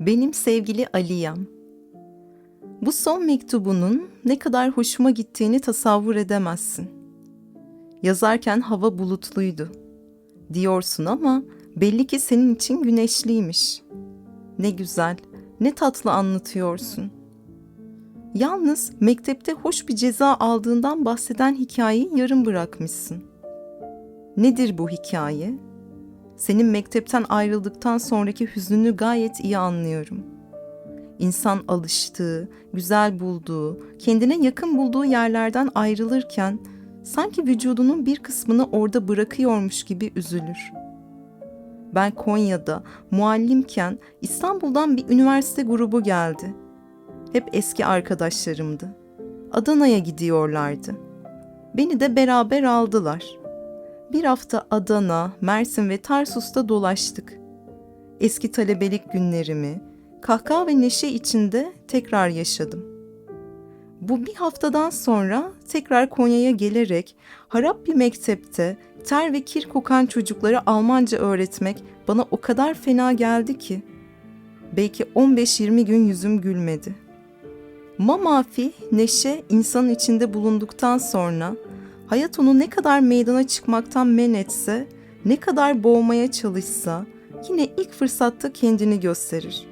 Benim sevgili Aliyem. Bu son mektubunun ne kadar hoşuma gittiğini tasavvur edemezsin. Yazarken hava bulutluydu. Diyorsun ama belli ki senin için güneşliymiş. Ne güzel, ne tatlı anlatıyorsun. Yalnız mektepte hoş bir ceza aldığından bahseden hikayeyi yarım bırakmışsın. Nedir bu hikaye? Senin mektepten ayrıldıktan sonraki hüznünü gayet iyi anlıyorum. İnsan alıştığı, güzel bulduğu, kendine yakın bulduğu yerlerden ayrılırken sanki vücudunun bir kısmını orada bırakıyormuş gibi üzülür. Ben Konya'da muallimken İstanbul'dan bir üniversite grubu geldi. Hep eski arkadaşlarımdı. Adana'ya gidiyorlardı. Beni de beraber aldılar. Bir hafta Adana, Mersin ve Tarsus'ta dolaştık. Eski talebelik günlerimi, kahkaha ve neşe içinde tekrar yaşadım. Bu bir haftadan sonra tekrar Konya'ya gelerek harap bir mektepte ter ve kir kokan çocuklara Almanca öğretmek bana o kadar fena geldi ki. Belki 15-20 gün yüzüm gülmedi. Mamafi, neşe insanın içinde bulunduktan sonra hayat onu ne kadar meydana çıkmaktan men etse, ne kadar boğmaya çalışsa yine ilk fırsatta kendini gösterir.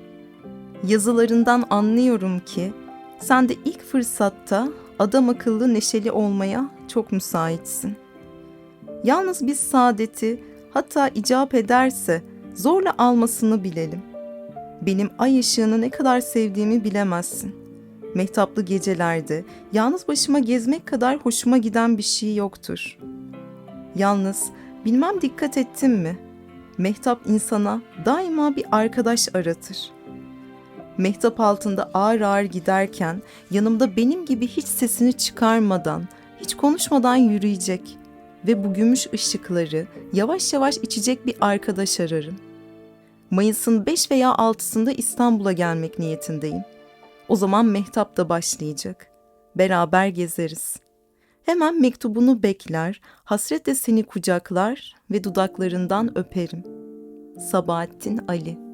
Yazılarından anlıyorum ki sen de ilk fırsatta adam akıllı neşeli olmaya çok müsaitsin. Yalnız biz saadeti hatta icap ederse zorla almasını bilelim. Benim ay ışığını ne kadar sevdiğimi bilemezsin. Mehtaplı gecelerde yalnız başıma gezmek kadar hoşuma giden bir şey yoktur. Yalnız bilmem dikkat ettin mi? Mehtap insana daima bir arkadaş aratır. Mehtap altında ağır ağır giderken yanımda benim gibi hiç sesini çıkarmadan, hiç konuşmadan yürüyecek ve bu gümüş ışıkları yavaş yavaş içecek bir arkadaş ararım. Mayıs'ın 5 veya 6'sında İstanbul'a gelmek niyetindeyim. O zaman Mehtap da başlayacak. Beraber gezeriz. Hemen mektubunu bekler, hasretle seni kucaklar ve dudaklarından öperim. Sabahattin Ali